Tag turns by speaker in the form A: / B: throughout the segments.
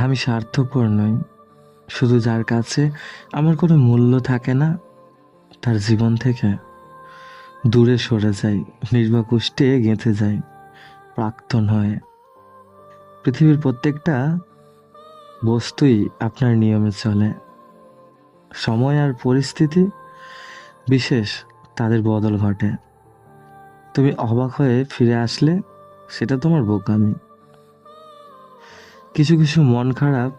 A: আমি স্বার্থপর নই। শুধু যার কাছে আমার কোনো মূল্য থাকে না, তার জীবন থেকে দূরে সরে যাই নির্বাকুষ্টে গেঁথে যাই, প্রাক্তন হয়ে। পৃথিবীর প্রত্যেকটা বস্তুই আপনার নিয়মে চলে। সময় আর পরিস্থিতি বিশেষ, তাদের বদল ঘটে। তুমি অবাক হয়ে ফিরে আসলে, সেটা তোমার বোকামি। কিছু কিছু মন খারাপ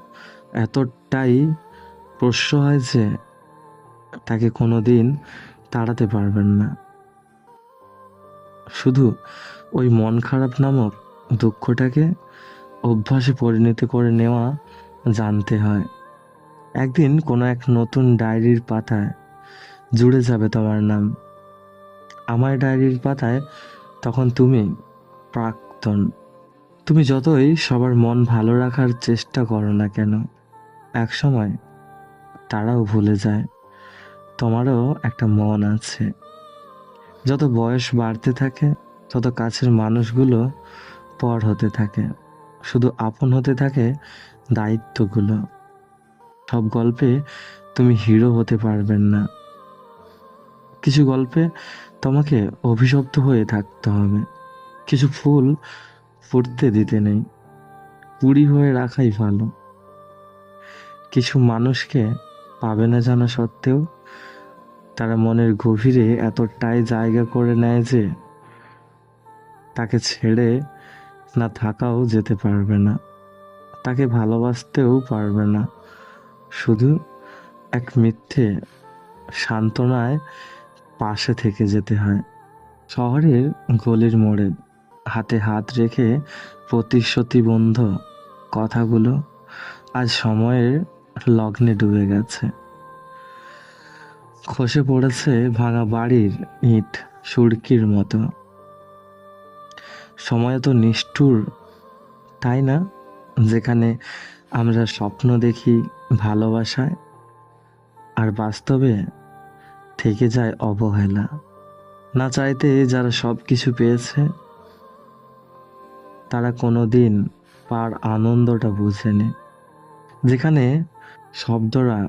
A: এতটাই প্রশ্ন হয় যে তাকে কোনো দিন তাড়াতে পারবেন না। শুধু ওই মন খারাপ নামক দুঃখটাকে অভ্যাসে পরিণত করে নেওয়া জানতে হয়। একদিন কোনো এক নতুন ডায়েরির পাতায় জুড়ে যাবে তোমার নাম। আমার ডায়েরির পাতায় তখন তুমি প্রাক্তন। তুমি যতই সবার মন ভালো রাখার চেষ্টা করো না কেন এক সময় তারাও ভুলে যায়। তোমারও একটা মন আছে। যত বয়স বাড়তে থাকে, তত কাছের মানুষগুলো পর হতে থাকে। শুধু আপন হতে থাকে দায়িত্বগুলো। সব গল্পে তুমি হিরো হতে পারবেন না। কিছু গল্পে তোমাকে অভিশপ্ত হয়ে থাকতে হবে। কিছু ফুল ফুটতে দিতে নেই। কুড়ি হয়ে রাখাই ভালো। কিছু মানুষকে পাবে না জানা সত্ত্বেও তারা মনের গভীরে এতটাই জায়গা করে নেয় যে তাকে ছেড়ে না থাকাও যেতে পারবে না। তাকে ভালোবাসতেও পারবে না। শুধু এক মিথ্যে সান্ত্বনায় পাশে থেকে যেতে হয়। শহরের গলির মোড়ে হাতে হাত রেখে প্রতিশ্রুতিবন্ধ কথাগুলো আজ সময়ের লগ্নে ডুবে গেছে। খসে পড়েছে ভাঙা বাড়ির ইট সুরকির মতো। সময় তো নিষ্ঠুর, তাই না? যেখানে আমরা স্বপ্ন দেখি ভালোবাসায়, আর বাস্তবে থেকে যায় অবহেলা। না চাইতে যারা সব কিছু পেয়েছে তারা কোনো দিন পার আনন্দটা বুঝেনি। যেখানে শব্দরা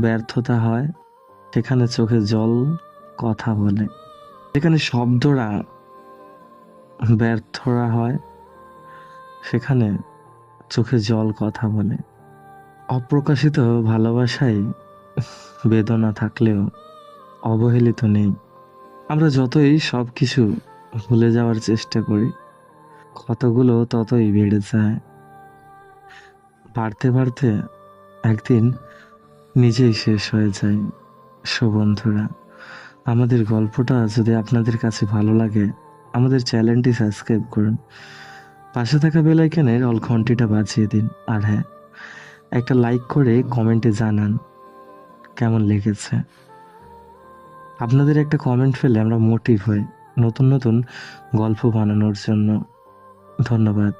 A: ব্যর্থতা হয়, সেখানে চোখে জল কথা বলে। যেখানে শব্দরা ব্যর্থরা হয়, সেখানে চোখে জল কথা বলে। অপ্রকাশিত ভালোবাসায় বেদনা থাকলেও অবহেলিত নেই। আমরা যতই সব কিছু ভুলে যাওয়ার চেষ্টা করি ক্ষতগুলো ততই বেড়ে যায়। বাড়তে বাড়তে একদিন নিজেই শেষ হয়ে যায়, সুবন্ধুরা। আমাদের গল্পটা যদি আপনাদের কাছে ভালো লাগে, আমাদের চ্যানেলটি সাবস্ক্রাইব করুন। পাশে থাকা বেলাইকানের অল ঘন্টিটা বাজিয়ে দিন। আর হ্যাঁ একটা লাইক করে কমেন্টে জানান কেমন লেগেছে। আপনাদের একটা কমেন্ট ফেলে আমরা মোটিভ হই নতুন নতুন গল্প বানানোর জন্য। ধন্যবাদ।